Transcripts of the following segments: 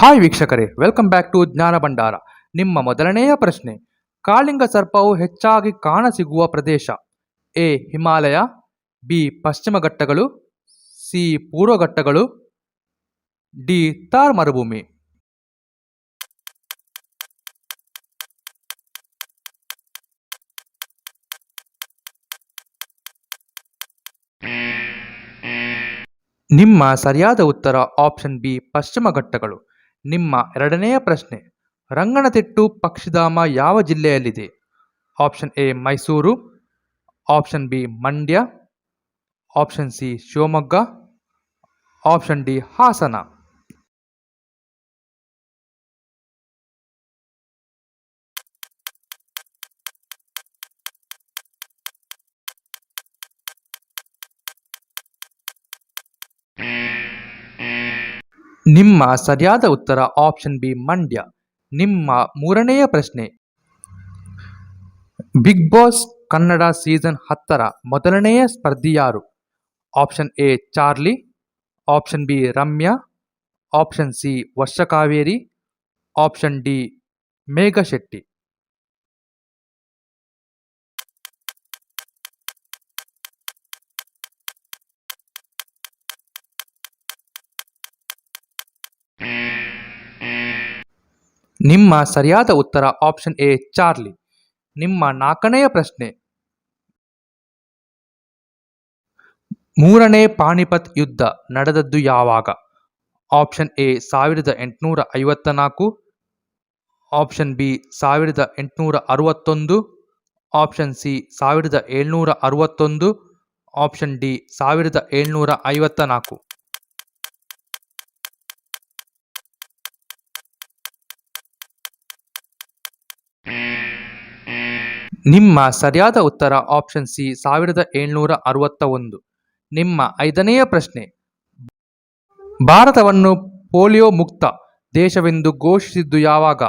Hi ವೀಕ್ಷಕರೇ welcome back to ಜ್ಞಾನ ಭಂಡಾರ. ನಿಮ್ಮ ಮೊದಲನೆಯ ಪ್ರಶ್ನೆ, ಕಾಳಿಂಗ ಸರ್ಪವು ಹೆಚ್ಚಾಗಿ ಕಾಣಸಿಗುವ ಪ್ರದೇಶ. ಎ, ಹಿಮಾಲಯ, ಬಿ, ಪಶ್ಚಿಮ ಘಟ್ಟಗಳು, ಸಿ, ಪೂರ್ವ ಘಟ್ಟಗಳು, ಡಿ, ತಾರ್ ಮರುಭೂಮಿ. ನಿಮ್ಮ ಸರಿಯಾದ ಉತ್ತರ ಆಪ್ಷನ್ ಬಿ, ಪಶ್ಚಿಮ ಘಟ್ಟಗಳು. ನಿಮ್ಮ ಎರಡನೆಯ ಪ್ರಶ್ನೆ, ರಂಗನತಿಟ್ಟು ಪಕ್ಷಿಧಾಮ ಯಾವ ಜಿಲ್ಲೆಯಲ್ಲಿದೆ? Option A, Mysuru, option B, Mandya, option C, Shivamogga, option D, Hassan. ನಿಮ್ಮ ಸರಿಯಾದ ಉತ್ತರ ಆಪ್ಷನ್ ಬಿ ಮಂಡ್ಯ. ನಿಮ್ಮ ಮೂರನೆಯ ಪ್ರಶ್ನೆ. ಬಿಗ್ ಬಾಸ್ ಕನ್ನಡ ಸೀಸನ್ ಹತ್ತರ ಮೊದಲನೆಯ ಸ್ಪರ್ಧಿ ಯಾರು? Option A Charlie option B Ramya option C Varsha Kaveri option D Megha ನಿಮ್ಮ ಸರಿಯಾದ ಉತ್ತರ ಆಪ್ಷನ್ ಎ ಚಾರ್ಲಿ. ನಿಮ್ಮ ನಾಲ್ಕನೆಯ ಪ್ರಶ್ನೆ. ಮೂರನೇ ಪಾಣಿಪತ್ ಯುದ್ಧ ನಡೆದದ್ದು ಯಾವಾಗ? ಆಪ್ಷನ್ ಎ ಸಾವಿರದ ಎಂಟುನೂರ ಐವತ್ತ ನಾಲ್ಕು ಆಪ್ಷನ್ ಬಿ ಸಾವಿರದ ಎಂಟುನೂರ ಅರವತ್ತೊಂದು. ಆಪ್ಷನ್ ಸಿ ಸಾವಿರದ ಏಳ್ನೂರ ಅರವತ್ತೊಂದು. ಆಪ್ಷನ್ ಡಿ ಸಾವಿರದ ಏಳ್ನೂರ ಐವತ್ತ ನಾಲ್ಕು ನಿಮ್ಮ ಸರಿಯಾದ ಉತ್ತರ ಆಪ್ಷನ್ ಸಿ ಸಾವಿರದ ಏಳ್ನೂರ ಅರವತ್ತ ಒಂದು ನಿಮ್ಮ ಐದನೆಯ ಪ್ರಶ್ನೆ. ಭಾರತವನ್ನು ಪೋಲಿಯೋ ಮುಕ್ತ ದೇಶವೆಂದು ಘೋಷಿಸಿದ್ದು ಯಾವಾಗ?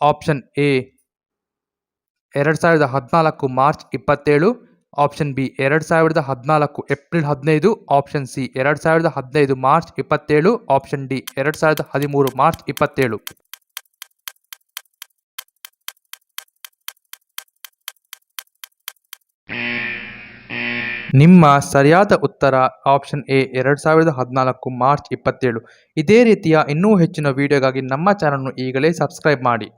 ಆಪ್ಷನ್ ಎ ಎರಡು ಸಾವಿರದ ಹದಿನಾಲ್ಕು ಮಾರ್ಚ್ ಇಪ್ಪತ್ತೇಳು. ಆಪ್ಷನ್ ಬಿ ಎರಡು ಸಾವಿರದ ಹದಿನಾಲ್ಕು ಏಪ್ರಿಲ್ ಹದಿನೈದು. ಆಪ್ಷನ್ ಸಿ ಎರಡು ಸಾವಿರದ ಹದಿನೈದು ಮಾರ್ಚ್ ಇಪ್ಪತ್ತೇಳು. ಆಪ್ಷನ್ ಡಿ ಎರಡು ಸಾವಿರದ ಹದಿಮೂರು ಮಾರ್ಚ್ ಇಪ್ಪತ್ತೇಳು. ನಿಮ್ಮ ಸರಿಯಾದ ಉತ್ತರ ಆಪ್ಷನ್ ಎ ಎರಡು ಸಾವಿರದ ಹದಿನಾಲ್ಕು ಮಾರ್ಚ್ ಇಪ್ಪತ್ತೇಳು. ಇದೇ ರೀತಿಯ ಇನ್ನೂ ಹೆಚ್ಚಿನ ವೀಡಿಯೋಗಾಗಿ ನಮ್ಮ ಚಾನಲ್ನು ಈಗಲೇ ಸಬ್ಸ್ಕ್ರೈಬ್ ಮಾಡಿ.